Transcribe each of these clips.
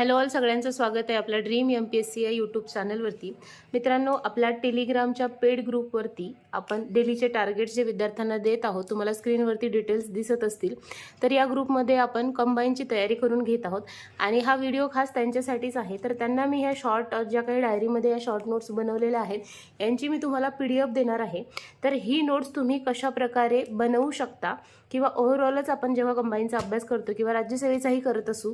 Hello all सगळ्यांचं स्वागत आहे आपल्या dream M P S C या यूट्यूब चॅनलवरती मित्रांनो आपल्या टेलिग्रामच्या पेड ग्रुपवरती आपण डेलीचे टार्गेट्स जे विद्यार्थ्यांना देत आहोत तुम्हाला स्क्रीनवरती डिटेल्स दिसत असतील. तर या ग्रुपमध्ये आपण कंबाईनची तयारी करून घेत आहोत. आणि हा व्हिडिओ खास त्यांच्यासाठीच आहे. तर त्यांना मी ह्या शॉर्ट ज्या काही डायरीमध्ये या शॉर्ट नोट्स बनवलेल्या आहेत यांची मी तुम्हाला पी डी एफ देणार आहे. तर ही नोट्स तुम्ही कशा प्रकारे बनवू शकता किंवा ओव्हरऑलच आपण जेव्हा कंबाईनचा अभ्यास करतो किंवा राज्यसेवेचाही करत असू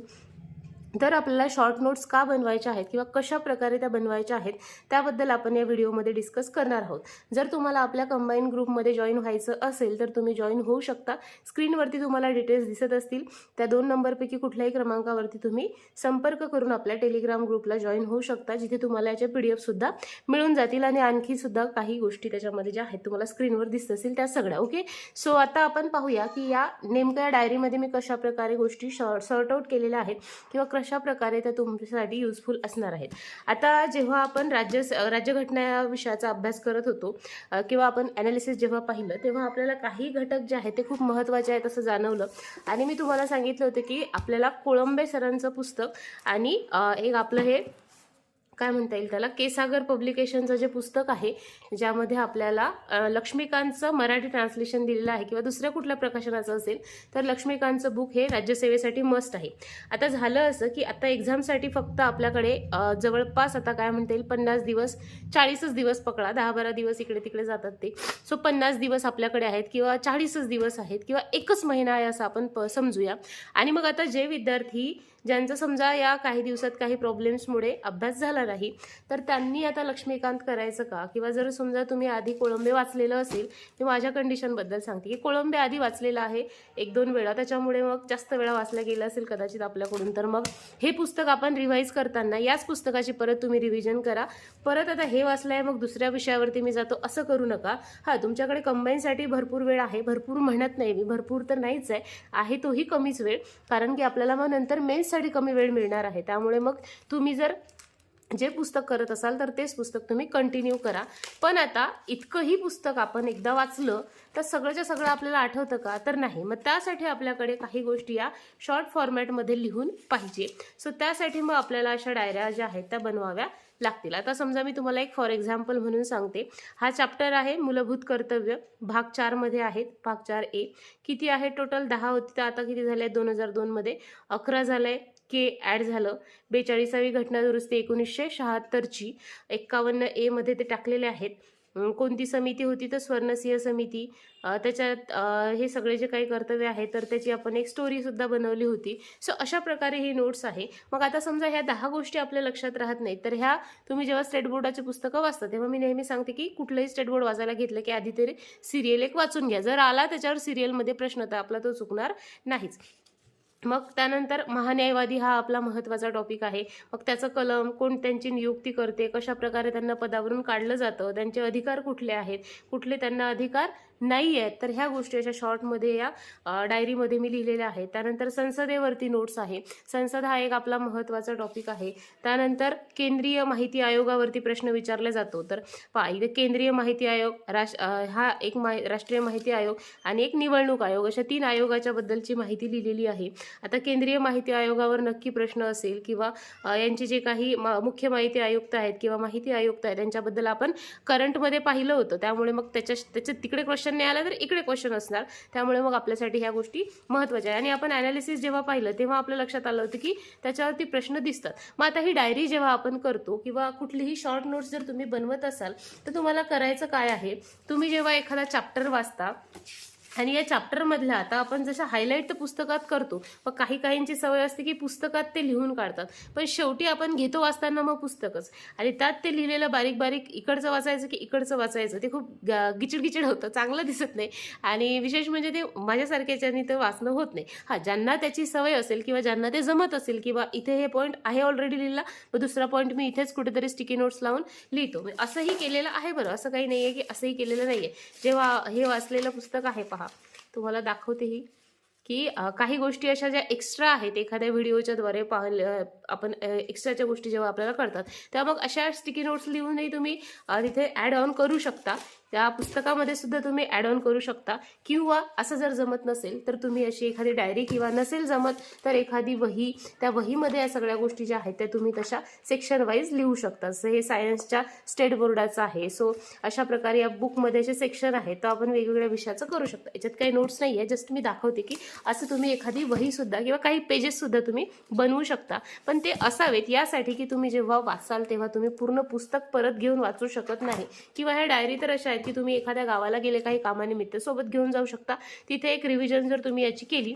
तर आपल्याला शॉर्ट नोट्स का बनवायच्या आहेत किंवा कशा प्रकारे त्या बनवायच्या आहेत त्याबद्दल आपण या व्हिडिओमध्ये डिस्कस करणार आहोत. जर तुम्हाला आपल्या कंबाईन ग्रुपमध्ये जॉईन व्हायचं असेल तर तुम्ही जॉईन होऊ शकता. स्क्रीनवरती तुम्हाला डिटेल्स दिसत असतील. त्या दोन नंबरपैकी कुठल्याही क्रमांकावरती तुम्ही संपर्क करून आपल्या टेलिग्राम ग्रुपला जॉईन होऊ शकता जिथे तुम्हाला याचे पी डी एफसुद्धा मिळून जातील आणि आणखी सुद्धा काही गोष्टी त्याच्यामध्ये ज्या आहेत तुम्हाला स्क्रीनवर दिसत असतील त्या सगळ्या ओके सो आता आपण पाहूया की या नेमक्या डायरीमध्ये मी कशा प्रकारे गोष्टी सॉर्ट आउट केलेल्या आहेत किंवा कशा प्रकारे त्या तुमच्यासाठी युजफुल असणार आहेत? आता जेव्हा आपण राज्य राज्यघटना या विषयाचा अभ्यास करत होतो किंवा आपण ॲनालिसिस जेव्हा पाहिलं तेव्हा आपल्याला काही घटक जे आहेत ते खूप महत्त्वाचे आहेत असं जाणवलं. आणि मी तुम्हाला सांगितलं होतं की आपल्याला कोळंबे सरांचं पुस्तक आणि एक आपलं हे काय म्हणता येईल त्याला? केसागर पब्लिकेशनचं जे पुस्तक आहे ज्यामध्ये आपल्याला लक्ष्मीकांतचं मराठी ट्रान्सलेशन दिलेलं आहे किंवा दुसऱ्या कुठल्या प्रकाशनाचं असेल तर लक्ष्मीकांतचं बुक हे राज्यसेवेसाठी मस्ट आहे. आता झालं असं की आता एक्झामसाठी फक्त आपल्याकडे जवळपास आता काय म्हणता येईल पन्नास दिवस चाळीसच दिवस पकडा दहा बारा दिवस इकडे तिकडे जातात ते. सो पन्नास दिवस आपल्याकडे आहेत किंवा चाळीसच दिवस आहेत किंवा एकच महिना आहे असं आपण प समजूया. आणि मग आता जे विद्यार्थी ज्यांचं समजा या काही दिवसात काही प्रॉब्लेम्समुळे अभ्यास झाला नाही तर त्यांनी आता लक्ष्मीकांत करायचं का? किंवा जर समजा तुम्ही आधी कोळंबे वाचलेलं असेल मी माझ्या कंडिशनबद्दल सांगते की कोळंबे आधी वाचलेलं आहे एक दोन वेळा त्याच्यामुळे मग जास्त वेळा वाचलं गेलं असेल कदाचित आपल्याकडून तर मग हे पुस्तक आपण रिवाईज करताना याच पुस्तकाची परत तुम्ही रिव्हिजन करा. परत आता हे वाचलं आहे मग दुसऱ्या विषयावरती मी जातो असं करू नका. हां तुमच्याकडे कंबाईनसाठी भरपूर वेळ आहे भरपूर म्हणत नाही मी भरपूर तर नाहीच आहे आहे तोही कमीच वेळ कारण की आपल्याला मग नंतर मेन्ससाठी कमी वेळ मिळणार आहे. त्यामुळे मग तुम्ही जर जे पुस्तक करत असाल तर तेच पुस्तक तुम्ही कंटिन्यू करा. पण आता इतकंही पुस्तक आपण एकदा वाचलं तर सगळंच्या सगळं आपल्याला आठवतं का? तर नाही. मग त्यासाठी आपल्याकडे काही गोष्टी या शॉर्ट फॉर्मॅटमध्ये लिहून पाहिजे. सो त्यासाठी मग आपल्याला अशा डायऱ्या ज्या आहेत त्या बनवाव्या. लागतील. आता समजा मी तुम्हाला एक फॉर एक्झाम्पल म्हणून सांगते. हा चॅप्टर आहे मूलभूत कर्तव्य. भाग चारमध्ये आहेत. भाग चार ए. किती आहे टोटल दहा होती तर आता किती झाले आहे दोन हजार दोनमध्ये अकरा झालं आहे के ॲड झालं. बेचाळीसावी घटना दुरुस्ती एकोणीसशे शहात्तरची. एक्कावन्न एमध्ये ते टाकलेले आहेत. कोणती समिती होती तर स्वर्णसिंह समिती. त्याच्यात हे सगळे जे काही कर्तव्य आहे तर त्याची आपण एक स्टोरीसुद्धा बनवली होती. सो अशा प्रकारे ही नोट्स आहे. मग आता समजा ह्या दहा गोष्टी आपल्या लक्षात राहत नाहीत तर ह्या तुम्ही जेव्हा स्टेट बोर्डाची पुस्तकं वाचता तेव्हा मी नेहमी सांगते की कुठलंही स्टेट बोर्ड वाचायला घेतलं की आधी तरी सिरियल एक वाचून घ्या. जर आला त्याच्यावर सिरियलमध्ये प्रश्न तर आपला तो चुकणार नाहीच. मग त्यानंतर महान्यायवादी हा आपला महत्त्वाचा टॉपिक आहे. मग त्याचं कलम कोण त्यांची नियुक्ती करते कशा प्रकारे त्यांना पदावरून काढलं जातं त्यांचे अधिकार कुठले आहेत? कुठले त्यांना अधिकार नाही आहेत तर ह्या गोष्टी अशा शॉर्टमध्ये या डायरीमध्ये मी लिहिलेल्या आहेत. त्यानंतर संसदेवरती नोट्स आहे. संसद हा एक आपला महत्त्वाचा टॉपिक आहे. त्यानंतर केंद्रीय माहिती आयोगावरती प्रश्न विचारला जातो. तर पहा इथे केंद्रीय माहिती आयोग राष हा एक मा राष्ट्रीय माहिती आयोग आणि एक निवडणूक आयोग अशा तीन आयोगाच्या बद्दलची माहिती लिहिलेली आहे. आता केंद्रीय माहिती आयोगावर नक्की प्रश्न असेल किंवा यांचे जे काही मा- मुख्य माहिती आयुक्त आहेत किंवा माहिती आयुक्त आहेत त्यांच्याबद्दल आपण करंटमध्ये पाहिलं होतं. त्यामुळे मग त्याच्या त्याच्यात तिकडे क्वेश्चन नाही आला तर इकडे क्वेश्चन असणार. त्यामुळे मग आपल्यासाठी ह्या गोष्टी महत्त्वाच्या आहे आणि आपण ॲनालिसिस जेव्हा पाहिलं तेव्हा आपल्या लक्षात आलं होतं की त्याच्यावरती प्रश्न दिसतात. मग आता ही डायरी जेव्हा आपण करतो किंवा कुठलीही शॉर्ट नोट्स जर तुम्ही बनवत असाल तर तुम्हाला करायचं काय आहे? तुम्ही जेव्हा एखादा चॅप्टर वाचता आणि या चॅप्टरमधल्या आता आपण जसं हायलाईट तर पुस्तकात करतो मग काही काहींची सवय असते की पुस्तकात ते लिहून काढतात. पण शेवटी आपण घेतो वाचताना मग पुस्तकच. आणि त्यात ते लिहिलेलं बारीक बारीक इकडचं वाचायचं की इकडचं वाचायचं ते खूप गिचिडगिचिड होतं चांगलं दिसत नाही. आणि विशेष म्हणजे ते माझ्यासारख्याच्यानी तर वाचणं होत नाही. हां ज्यांना त्याची सवय असेल किंवा ज्यांना ते जमत असेल किंवा इथे हे पॉईंट आहे ऑलरेडी लिहिला मग दुसरा पॉईंट मी इथेच कुठेतरी स्टिकी नोट्स लावून लिहितो. म्हणजे असंही केलेलं आहे बरं. असं काही नाही आहे की असंही केलेलं नाही आहे जेव्हा हे वाचलेलं पुस्तक आहे पहा तुम्हाला दाखवतेही की काही गोष्टी अशा ज्या एक्स्ट्रा आहेत एखाद्या व्हिडिओच्या द्वारे पाहिलं आपण एक्स्ट्राच्या गोष्टी जेव्हा आपल्याला कळतात तेव्हा मग अशा स्टिकी नोट्स लिहूनही तुम्ही तिथे ॲड ऑन करू शकता. त्या पुस्तकामध्ये सुद्धा तुम्ही ॲड ऑन करू शकता. किंवा असं जर जमत नसेल तर तुम्ही अशी एखादी डायरी किंवा नसेल जमत तर एखादी वही त्या वहीमध्ये या सगळ्या गोष्टी ज्या आहेत त्या तुम्ही तशा सेक्शन वाईज लिहू शकता. जसं हे सायन्सच्या स्टेट बोर्डाचं आहे. सो अशा प्रकारे या बुकमध्ये जे सेक्शन आहे तर आपण वेगवेगळ्या विषयाचं करू शकता. याच्यात काही नोट्स नाही आहे जस्ट मी दाखवते की असं तुम्ही एखादी वहीसुद्धा किंवा काही पेजेससुद्धा तुम्ही बनवू शकता. पण ते असावेत यासाठी की तुम्ही जेव्हा वाचाल तेव्हा तुम्ही पूर्ण पुस्तक परत घेऊन वाचू शकत नाही. किंवा ह्या डायरी तर अशा आहेत की तुम्ही एखाद्या गावाला गेले काही कामानिमित्त सोबत घेऊन जाऊ शकता. तिथे एक रिव्हिजन जर तुम्ही याची केली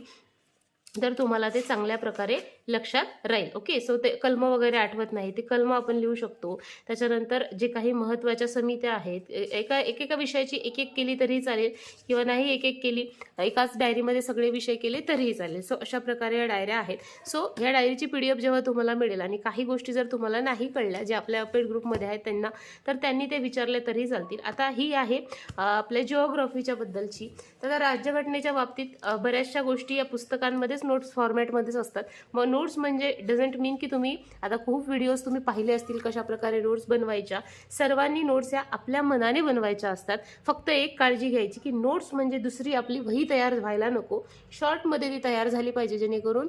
तर तुम्हाला ते चांगल्या प्रकारे लक्षात राहील. ओके सो ते कलम वगैरे आठवत नाही. ते कलम आपण लिहू शकतो. त्याच्यानंतर जे काही महत्त्वाच्या समित्या आहेत एका एकेका विषयाची एक एक केली तरीही चालेल किंवा नाही एक एक केली एकाच डायरीमध्ये सगळे विषय केले तरीही चालेल. सो अशा प्रकारे या डायऱ्या आहेत. सो ह्या डायरीची पी डी एफ जेव्हा तुम्हाला मिळेल आणि काही गोष्टी जर तुम्हाला नाही कळल्या जे आपल्या पेड ग्रुपमध्ये आहेत त्यांना तर त्यांनी ते विचारले तरी चालतील. आता ही आहे आपल्या जिओग्राफीच्या बद्दलची. तर राज्यघटनेच्या बाबतीत बऱ्याचशा गोष्टी या पुस्तकांमध्येच नोट्स फॉर्मॅटमध्येच असतात. मग नोट्स म्हणजे डझंट मीन की तुम्ही आता खूप व्हिडिओज तुम्ही पाहिले असतील कशा प्रकारे नोट्स बनवायच्या. सर्वांनी नोट्स या आपल्या मनाने बनवायच्या असतात. फक्त एक काळजी घ्यायची की नोट्स म्हणजे दुसरी आपली वही तयार व्हायला नको. शॉर्टमध्ये ती तयार झाली पाहिजे जेणेकरून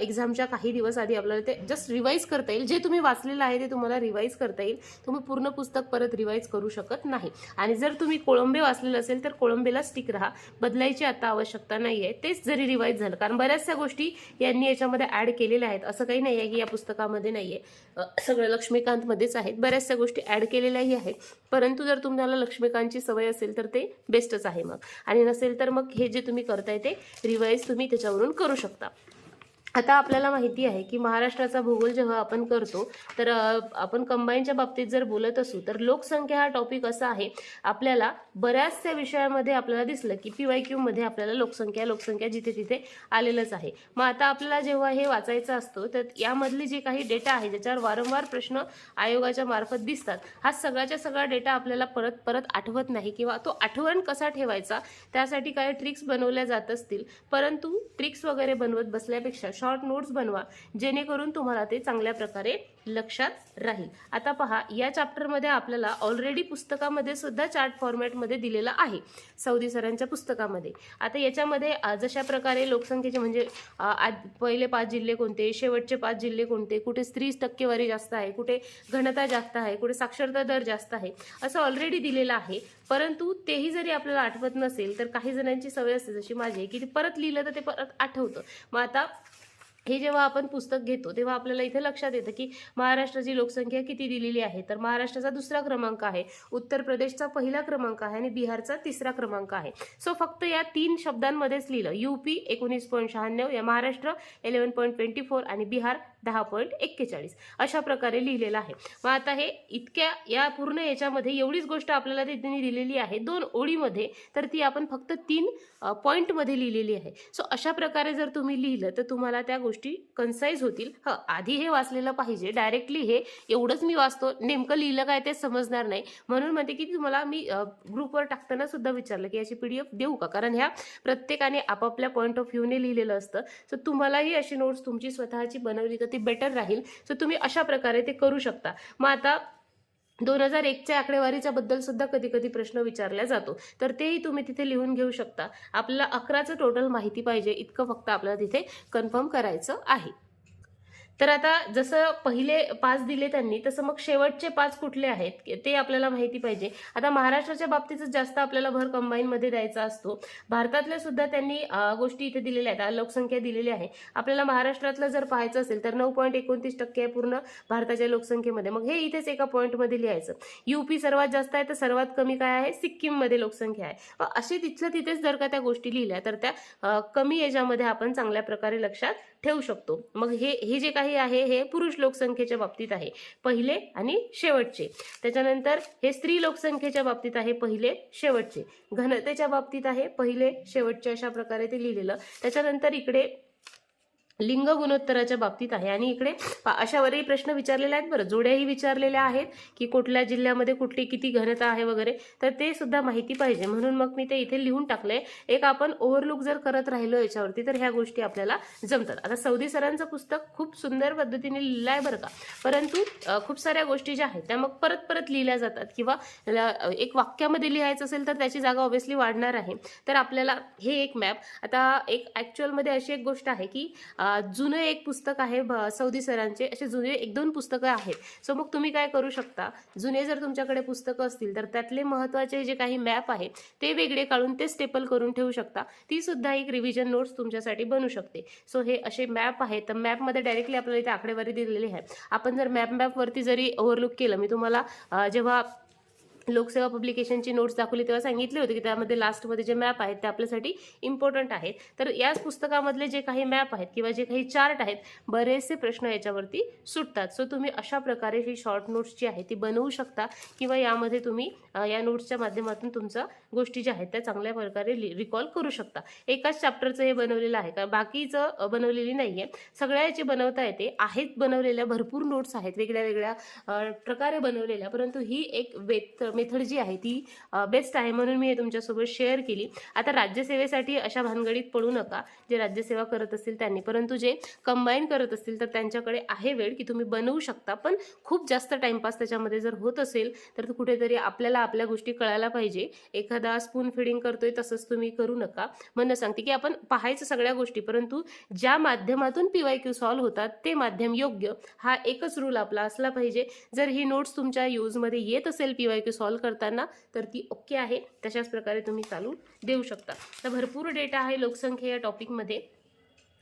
एक्झामच्या काही दिवस आधी आपल्याला ते जस्ट रिवाईज करता येईल. जे तुम्ही वाचलेलं आहे ते तुम्हाला रिवाईज करता येईल. तुम्ही पूर्ण पुस्तक परत रिवाईज करू शकत नाही. आणि जर तुम्ही कोळंबे वाचलेलं असेल तर कोळंबेला स्टिक राहा. बदलायची आता आवश्यकता नाही आहे तेच जरी रिवाईज झालं. कारण बऱ्याचशा गोष्टी यांनी याच्यामध्ये ॲड केलेल्या आहेत. असं काही नाही आहे की या पुस्तकामध्ये नाही आहे सगळं लक्ष्मीकांतमध्येच आहेत. बऱ्याचशा गोष्टी ॲड केलेल्याही आहेत. परंतु जर तुम्हाला लक्ष्मीकांतची सवय असेल तर ते बेस्टच आहे मग. आणि नसेल तर मग हे जे तुम्ही करताय ते रिवाईज तुम्ही त्याच्यावरून करू शकता. आता आपल्याला माहिती आहे की महाराष्ट्राचा भूगोल जेव्हा आपण करतो तर आपण कंबाईनच्या बाबतीत जर बोलत असू तर लोकसंख्या हा टॉपिक असा आहे आपल्याला बऱ्याचशा विषयामध्ये आपल्याला दिसलं की पी वाय क्यूमध्ये आपल्याला लोकसंख्या लोकसंख्या जिथे तिथे आलेलंच आहे. मग आता आपल्याला जेव्हा हे वाचायचं असतो तर यामधली जे काही डेटा आहे ज्याच्यावर वारंवार प्रश्न आयोगाच्या मार्फत दिसतात हा सगळ्याच्या सगळा डेटा आपल्याला परत परत आठवत नाही किंवा तो आठवण कसा ठेवायचा त्यासाठी काही ट्रिक्स बनवल्या जात असतील परंतु ट्रिक्स वगैरे बनवत बसल्यापेक्षा शॉर्ट नोट्स बनवा जेणेकरून तुम्हाला ते चांगल्या प्रकारे लक्षात राहील. आता पहा या चॅप्टरमध्ये आपल्याला ऑलरेडी पुस्तकामध्ये सुद्धा चार्ट फॉर्मॅटमध्ये दिलेलं आहे सौदी सरांच्या पुस्तकामध्ये. आता याच्यामध्ये जशा प्रकारे लोकसंख्येचे म्हणजे पहिले पाच जिल्हे कोणते शेवटचे पाच जिल्हे कोणते कुठे स्त्री टक्केवारी जास्त आहे कुठे घनता जास्त आहे कुठे साक्षरता दर जास्त आहे असं ऑलरेडी दिलेलं आहे. परंतु तेही जरी आपल्याला आठवत नसेल तर काही जणांची सवय असते जशी माझी की ते परत लिहिलं तर ते परत आठवतं. मग आता हे जेव्हा आपण पुस्तक घेतो तेव्हा आपल्याला इथे लक्षात येतं की महाराष्ट्राची लोकसंख्या किती दिलेली आहे तर महाराष्ट्राचा दुसरा क्रमांक आहे उत्तर प्रदेशचा पहिला क्रमांक आहे आणि बिहारचा तिसरा क्रमांक आहे. सो फक्त या तीन शब्दांमध्येच लिहिलं. युपी एकोणीस पॉईंट शहाण्णव या Maharashtra eleven point twenty four आणि बिहार दहा पॉईंट एक्केचाळीस. अशा प्रकारे लिहिलेलं आहे. मग आता हे इतक्या या पूर्ण याच्यामध्ये एवढीच गोष्ट आपल्याला त्यांनी दिलेली आहे. दोन ओळीमध्ये तर ती आपण फक्त तीन पॉईंटमध्ये लिहिलेली आहे. सो अशा प्रकारे जर तुम्ही लिहिलं तर तुम्हाला त्या गोष्टी कन्साईज होतील. हं आधी हे वाचलेलं पाहिजे. डायरेक्टली हे एवढंच मी वाचतो. नेमकं लिहिलं काय ते समजणार नाही. म्हणून म्हणते की तुम्हाला मी ग्रुपवर टाकताना सुद्धा विचारलं की याची पी डी एफ देऊ का? कारण ह्या प्रत्येकाने आपापल्या पॉईंट ऑफ व्ह्यूने लिहिलेलं असतं. सो तुम्हालाही अशी नोट्स तुमची स्वतःची बनवली तर ती बेटर राहील. सो तुम्ही अशा प्रकारे ते करू शकता. मग आता दोन हजार एकच्या आकडेवारीच्या बद्दल सुद्धा कधी कधी प्रश्न विचारला जातो. तर तेही तुम्ही तिथे लिहून घेऊ शकता. आपल्याला अकराचं टोटल माहिती पाहिजे. इतकं फक्त आपल्याला तिथे कन्फर्म करायचं आहे. तर आता जसं पहिले पाच दिले त्यांनी तसं मग शेवटचे पाच कुठले आहेत? ते आपल्याला माहिती पाहिजे. आता महाराष्ट्राच्या बाबतीतच जास्त आपल्याला भर कंबाईनमध्ये द्यायचा असतो. भारतातल्या सुद्धा त्यांनी गोष्टी इथे दिलेल्या आहेत. लोकसंख्या दिलेली आहे. आपल्याला महाराष्ट्रातलं जर पाहायचं असेल तर नऊ पॉईंट एकोणतीस टक्के आहे पूर्ण भारताच्या लोकसंख्येमध्ये. मग हे इथेच एका पॉईंटमध्ये लिहायचं. युपी सर्वात जास्त आहे तर सर्वात कमी काय आहे? सिक्कीममध्ये लोकसंख्या आहे. असे तिथलं तिथेच जर का त्या गोष्टी लिहिल्या तर त्या कमी याच्यामध्ये आपण चांगल्या प्रकारे लक्षात ठेवू शकतो. मग हे हे जे काही आहे हे पुरुष लोकसंख्येच्या बाबतीत आहे पहिले आणि शेवटचे. त्याच्यानंतर हे स्त्री लोकसंख्येच्या बाबतीत आहे पहिले शेवटचे. घनतेच्या बाबतीत आहे पहिले शेवटचे अशा प्रकारे ते लिहिलेलं. त्याच्यानंतर इकडे लिंग गुणोत्तराच्या बाबतीत आहे. आणि इकडे पा- अशावरही प्रश्न विचारलेले आहेत बरं. जोड्याही विचारलेल्या आहेत की कुठल्या जिल्ह्यामध्ये कुठली किती घनता आहे वगैरे. तर ते सुद्धा माहिती पाहिजे. म्हणून मग मी ते इथे लिहून टाकले एक आपण ओव्हरलुक जर करत राहिलो याच्यावरती तर ह्या गोष्टी आपल्याला जमतात. आता सौदी सरांचं पुस्तक खूप सुंदर पद्धतीने लिहिलं आहे बरं का. परंतु खूप साऱ्या गोष्टी ज्या आहेत त्या मग परत परत लिहिल्या जातात. किंवा एक वाक्यामध्ये लिहायचं असेल तर त्याची जागा ऑब्व्हियसली वाढणार आहे. तर आपल्याला हे एक मॅप आता एक ॲक्च्युअलमध्ये अशी एक गोष्ट आहे की आ, जुनं एक पुस्तक आहे भ- सौदी सरांचे. असे जुने एक दोन पुस्तकं आहेत. सो मग तुम्ही काय करू शकता? जुने जर तुमच्याकडे पुस्तकं असतील तर त्यातले महत्त्वाचे जे काही मॅप आहे ते वेगळे काढून ते स्टेपल करून ठेवू शकता. ती सुद्धा एक रिव्हिजन नोट्स तुमच्यासाठी बनू शकते. सो हे असे मॅप आहेत. तर मॅपमध्ये डायरेक्टली आपल्याला इथे आकडेवारी दिलेली आहे. आपण जर मॅप मॅपवरती जरी ओव्हरलुक केलं मी तुम्हाला जेव्हा लोकसेवा पब्लिकेशनची नोट्स दाखवली तेव्हा सांगितले होते की त्यामध्ये लास्टमध्ये जे मॅप आहेत ते आपल्यासाठी इम्पॉर्टंट आहेत. तर याच पुस्तकामधले जे काही मॅप आहेत किंवा जे काही चार्ट आहेत बरेचसे प्रश्न याच्यावरती सुटतात. सो तुम्ही अशा प्रकारे ही शॉर्ट नोट्स जी आहे ती बनवू शकता किंवा यामध्ये तुम्ही या नोट्सच्या माध्यमातून तुमच्या गोष्टी ज्या आहेत त्या चांगल्या प्रकारे रिकॉल करू शकता. एकाच चॅप्टरचं हे बनवलेलं आहे का? बाकीचं बनवलेली नाही आहे सगळ्या याची बनवता येते. आहेत बनवलेल्या भरपूर नोट्स आहेत वेगळ्या वेगळ्या प्रकारे बनवलेल्या परंतु ही एक वेत मेथड जी आहे ती बेस्ट आहे म्हणून मी हे तुमच्यासोबत शेअर केली. आता राज्यसेवेसाठी अशा भानगडीत पडू नका. जे राज्यसेवा करत असतील त्यांनी. परंतु जे कंबाईन करत असतील तर त्यांच्याकडे आहे वेळ की तुम्ही बनवू शकता. पण खूप जास्त टाइमपास त्याच्यामध्ये जर होत असेल तर कुठेतरी आपल्याला आपल्या गोष्टी कळायला पाहिजे. एखादा स्पून फिडिंग करतोय तसंच तुम्ही करू नका. म्हणणं सांगते की आपण पाहायचं सगळ्या गोष्टी परंतु ज्या माध्यमातून पी वाय क्यू सॉल्व्ह होतात ते माध्यम योग्य हा एकच रूल आपला असला पाहिजे. जर ही नोट्स तुमच्या यूजमध्ये येत असेल पी वाय क्यू सॉल्व करताना तर ती ओके आहे. तशाच प्रकारे तुम्ही चालू देऊ शकता. तर भरपूर डेटा आहे लोकसंख्या या टॉपिकमध्ये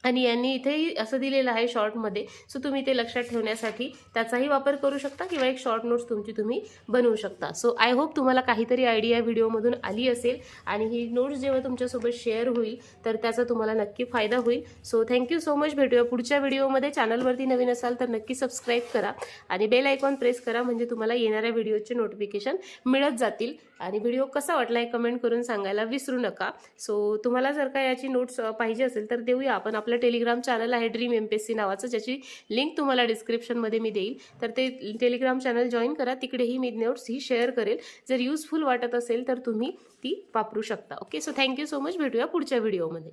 आणि यांनी इथेही असं दिलेलं आहे शॉर्टमध्ये. सो तुम्ही ते लक्षात ठेवण्यासाठी त्याचाही वापर करू शकता किंवा एक शॉर्ट नोट्स तुमची तुम्ही बनवू शकता. सो आय होप तुम्हाला काहीतरी आयडिया व्हिडिओमधून आली असेल आणि ही नोट्स जेव्हा तुमच्यासोबत शेअर होईल तर त्याचा तुम्हाला नक्की फायदा होईल. So thank you so much. भेटूया पुढच्या व्हिडिओमध्ये. चॅनलवरती नवीन असाल तर नक्की सबस्क्राईब करा आणि बेल आयकॉन प्रेस करा म्हणजे तुम्हाला येणाऱ्या व्हिडिओचे नोटिफिकेशन मिळत जातील. आणि व्हिडिओ कसा वाटला हे कमेंट करून सांगायला विसरू नका. सो तुम्हाला जर का याची नोट्स पाहिजे असेल तर देऊया. आपण आपलं टेलिग्राम चॅनल आहे dream M P S C नावाचं ज्याची लिंक तुम्हाला डिस्क्रिप्शनमध्ये मी देईल. तर ते टेलिग्राम चॅनल जॉईन करा. तिकडेही मी नोट्स ही शेअर करेल. जर युजफुल वाटत असेल तर तुम्ही ती वापरू शकता. Okay so thank you so much भेटूया पुढच्या व्हिडिओमध्ये